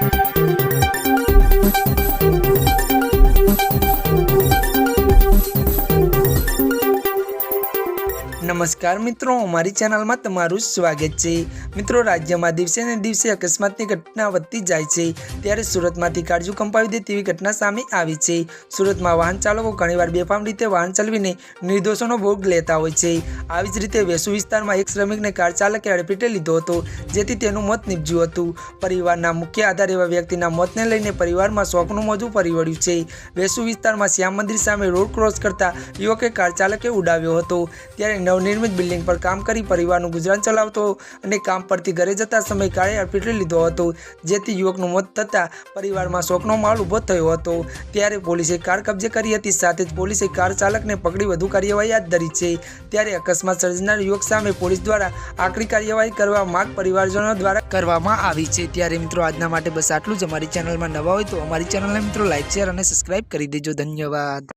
Thank you. નમસ્કાર મિત્રો, અમારી ચેનલમાં તમારું સ્વાગત છે. મિત્રો, રાજ્યમાં દિવસે ને દિવસે અકસ્માતની ઘટના વધતી જાય છે. ત્યારે સુરતમાંથી કાળજુ કંપાવી દે તેવી ઘટના સામે આવી છે. સુરતમાં વાહન ચાલકો ઘણીવાર બેફામ રીતે વાહન ચલાવીને નિર્દોષોનો ભોગ લેતા હોય છે. આવી જ રીતે વેસુ વિસ્તારમાં એક શ્રમિકને કાર ચાલકે અડપેટે લીધો હતો, જેથી તેનું મોત નીપજ્યું હતું. પરિવારના મુખ્ય આધાર એવા વ્યક્તિના મોતને લઈને પરિવારમાં શોકનું મોજું ફરી વળ્યું છે. વેસુ વિસ્તારમાં શ્યામ મંદિર સામે રોડ ક્રોસ કરતા યુવકે કાર ચાલકે ઉડાવ્યો હતો. ત્યારે નવનિર્મિત બિલ્ડિંગ પર કામ કરી પરિવારનું ગુજરાન ચલાવતો અને કામ પરથી ઘરે જતા સમયે કાળે અડફેટે લીધો હતો, જેથી યુવકનું મોત થતાં પરિવારમાં શોકનો માહોલ ઊભો થયો હતો. ત્યારે પોલીસે કાર કબજે કરી હતી, સાથે જ પોલીસે કાર ચાલકને પકડી વધુ કાર્યવાહી હાથ ધરી છે. ત્યારે અકસ્માત સર્જનાર યુવક સામે પોલીસ દ્વારા આકરી કાર્યવાહી કરવા માંગ પરિવારજનો દ્વારા કરવામાં આવી છે. ત્યારે મિત્રો, આજના માટે બસ આટલું જ. અમારી ચેનલમાં નવા હોય તો અમારી ચેનલને મિત્રો લાઇક શેર અને સબસ્ક્રાઇબ કરી દેજો. ધન્યવાદ.